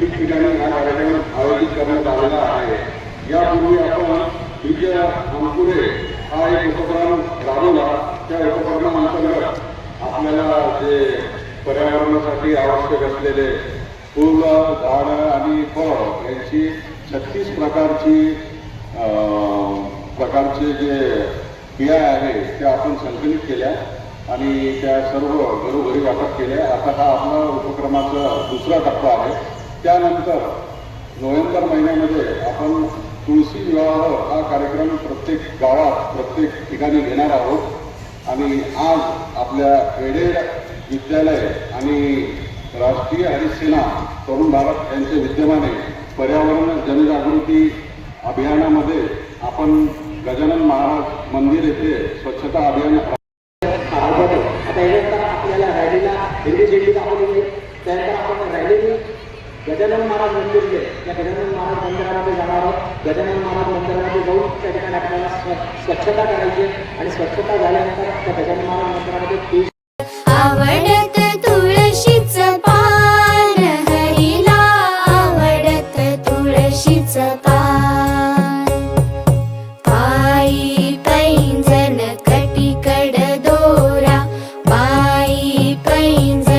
ठिकठिकाणी हा कार्यक्रम आयोजित करण्यात आलेला आहे. यापूर्वी आपण विजय अंकुरे हा एक उपक्रम राबवला. त्या उपक्रमाअंतर्गत आपल्याला जे पर्यावरणासाठी आवश्यक असलेले फुल झाडं आणि फळ यांची छत्तीस प्रकारची अं, प्रकारचे जे बिया आहे त्या आपण संकलित केल्या. आणि त्या सर्व घरोघरी वाटप केले. आता हा आपला उपक्रमाचा दुसरा टप्पा आहे. त्यानंतर नोव्हेंबर महिन्यामध्ये आपण तुळशी विवाह हा कार्यक्रम प्रत्येक गावात प्रत्येक ठिकाणी घेणार आहोत. आणि आज आपल्या एडेड विद्यालय आणि राष्ट्रीय हरिसेना तरुण भारत यांच्या विद्यमाने पर्यावरण जनजागृती अभियानामध्ये आपण गजानन महाराज मंदिर येथे स्वच्छता अभियान राबवतो आता यानंतर आपल्याला रॅलीला हिरवी झेंडी दाखवलेली त्यानंतर आपण रॅलीने गजानन महाराज मंदिर जे त्या गजानन महाराज मंदिरामध्ये जाणार आहोत. गजानन महाराज मंदिरामध्ये जाऊन त्या ठिकाणी आपल्याला स्वच्छता करायची आणि स्वच्छता झाल्यानंतर त्या गजानन महाराज मंदिरामध्ये तुळशी आवडत तुळशीच पान हरीला आवडत तुळशीच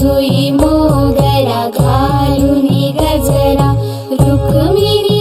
ु मोगरा घालुनी गजरा रुक्मिणी